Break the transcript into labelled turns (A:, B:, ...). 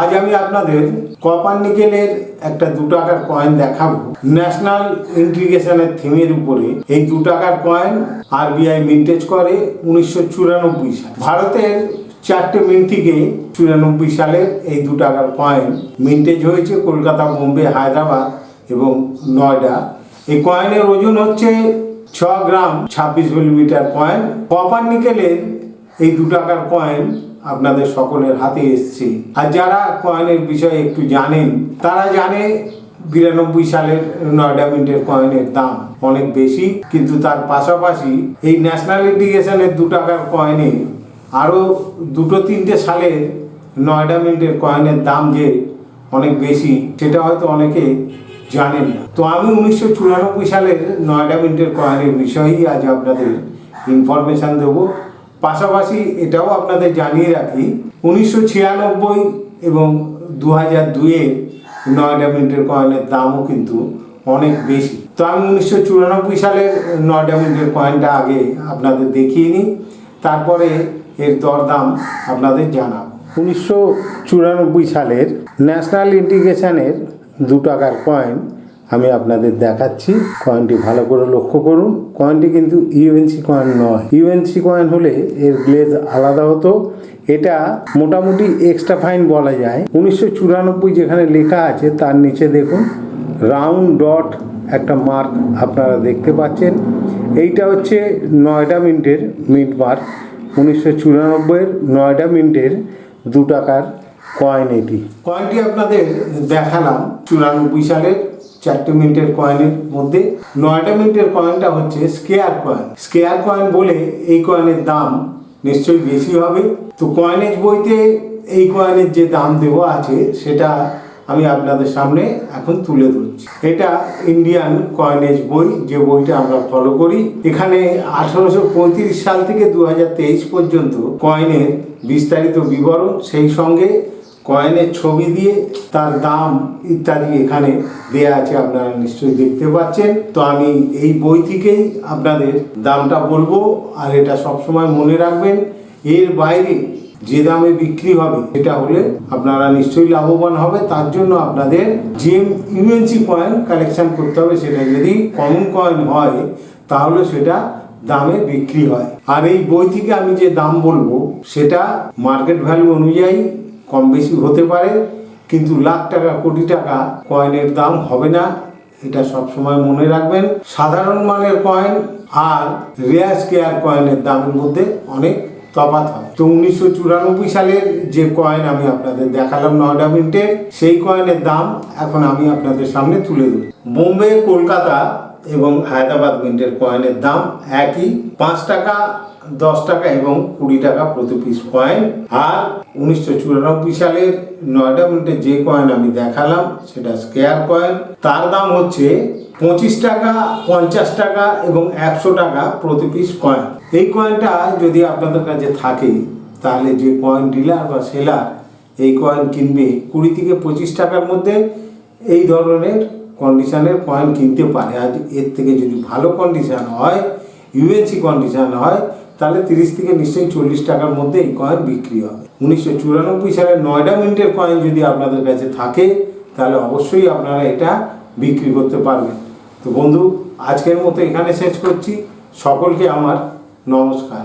A: আজ আমি আপনাদের কপার নিকেলের একটা দু টাকার কয়েন দেখাবো। ন্যাশনাল ইন্টিগ্রেশনের থিমের উপরে এই দু টাকার কয়েন আরবিআই মিন্টেজ করে উনিশশো চুরানব্বই সাল। ভারতের চারটে মিন্ট থেকে চুরানব্বই সালের এই দু টাকার কয়েন মিন্টেজ হয়েছে কলকাতা, বোম্বে, হায়দ্রাবাদ এবং নয়ডা। এই কয়েনের ওজন হচ্ছে ছ গ্রাম ছাব্বিশ মিলিমিটার কয়েন কপার নিকেলের এই দু টাকার কয়েন আপনাদের সকলের হাতে এসছে। আর যারা কয়েনের বিষয়ে একটু জানেন, তারা জানে বিরানব্বই সালের নয়ডা মিন্টের কয়েনের দাম অনেক বেশি, কিন্তু তার পাশাপাশি এই ন্যাশনাল ইন্ডিকেশনের দু টাকার কয়েনে আরও দুটো তিনটে সালের নয়ডা মিন্টের কয়েনের দাম যে অনেক বেশি, সেটা হয়তো অনেকে জানেন না। তো আমি উনিশশো চুরানব্বই সালের নয়ডা মিন্টের কয়েনের বিষয়েই আজ আপনাদের ইনফরমেশান দেবো। পাশাপাশি এটাও আপনাদের জানিয়ে রাখি, উনিশশো ছিয়ানব্বই এবং দু হাজার দুইয়ের নয়ডা মিন্টের কয়েনের দামও কিন্তু অনেক বেশি। তো আমি উনিশশো চুরানব্বই সালের নয়ডা মিন্টের কয়েনটা আগে আপনাদের দেখিয়ে নিই, তারপরে এর দরদাম আপনাদের জানাব। উনিশশো চুরানব্বই সালের ন্যাশনাল ইন্টিগ্রেশনের দু টাকার কয়েন আমি আপনাদের দেখাচ্ছি কয়েনটি ভালো করে লক্ষ্য করুন। কয়েনটি কিন্তু ইউএনসি কয়েন নয়। ইউএনসি কয়েন হলে এর গ্লেজ আলাদা হতো। এটা মোটামুটি এক্সট্রা ফাইন বলা যায়। উনিশশো চুরানব্বই যেখানে লেখা আছে, তার নিচে দেখুন রাউন্ড ডট একটা মার্ক আপনারা দেখতে পাচ্ছেন। এইটা হচ্ছে নয়ডা মিন্টের মিন্ট মার্ক উনিশশো চুরানব্বইয়ের নয়ডা মিন্টের দু টাকার কয়েন এটি। কয়েনটি আপনাদের দেখালাম, চুরানব্বই সালের। চারটে মিনিটের কয়েনের মধ্যে। নয়টা মিনিটের কয়েনটা হচ্ছে স্কেয়ার কয়েন স্কেয়ার কয়েন বলে এই কয়েনের দাম নিশ্চয়ই বেশি হবে। তো কয়েনেজ বইতে এই কয়েনের যে দাম দেওয়া আছে, সেটা আমি আপনাদের সামনে এখন তুলে ধরছি। এটা ইন্ডিয়ান কয়েনেজ বই, যে বইটা আমরা ফলো করি। এখানে আঠারোশো পঁয়ত্রিশ সাল থেকে দু হাজার তেইশ পর্যন্ত কয়েনের বিস্তারিত বিবরণ, সেই সঙ্গে কয়েনের ছবি দিয়ে তার দাম ইত্যাদি এখানে দেয়া আছে, আপনারা নিশ্চয়ই দেখতে পাচ্ছেন। তো আমি এই বই থেকেই আপনাদের দামটা বলব, আর এটা সবসময় মনে রাখবেন, এর বাইরে যে দামে বিক্রি হবে, সেটা হলে আপনারা নিশ্চয়ই লাভবান হবে। তার জন্য আপনাদের যে ইউএনসি কয়েন কালেকশন করতে হবে। সেটা যদি কমন কয়েন হয়, তাহলে সেটা দামে বিক্রি হয়। আর এই বই থেকে আমি যে দাম বলব, সেটা মার্কেট ভ্যালু অনুযায়ী কম বেশি হতে পারে, কিন্তু লাখ টাকা, কোটি টাকা কয়েনের দাম হবে না, এটা সবসময় মনে রাখবেন। সাধারণ মানের কয়েন আর রেয়ার স্কেয়ার কয়েনের দামের মধ্যে অনেক তফাৎ হয়। তো উনিশশো চুরানব্বই সালের যে কয়েন আমি আপনাদের দেখালাম নয়ডা মিন্টের সেই কয়েনের দাম এখন আমি আপনাদের সামনে তুলে দেব বোম্বে, কলকাতা এবং হায়দ্রাবাদ মিন্টের কয়েনের দাম একই। পাঁচ টাকা, দশ টাকা এবং কুড়ি টাকা প্রতি পিস কয়েন আর উনিশশো চুরানব্বই সালের নয়ডা মিনিটের যে কয়েন আমি দেখালাম, সেটা স্কেয়ার কয়েন তার দাম হচ্ছে পঁচিশ টাকা, পঞ্চাশ টাকা এবং একশো টাকা প্রতি পিস কয়েন এই কয়েনটা যদি আপনাদের কাছে থাকে, তাহলে যে কয়েন ডিলার বা সেলার এই কয়েন কিনবে কুড়ি থেকে পঁচিশ টাকার মধ্যে, এই ধরনের কন্ডিশনের কয়েন কিনতে পারে। আর এর থেকে যদি ভালো কন্ডিশান হয় ইউএনসি কন্ডিশান হয়, তাহলে তিরিশ থেকে নিশ্চয়ই চল্লিশ টাকার মধ্যে এই কয়েন বিক্রি হবে। উনিশশো চুরানব্বই সালের নয়ডা মিনিটের কয়েন যদি আপনাদের কাছে থাকে, তাহলে অবশ্যই আপনারা এটা বিক্রি করতে পারবেন। তো বন্ধু, আজকের মতো এখানে শেষ করছি। সকলকে আমার নমস্কার।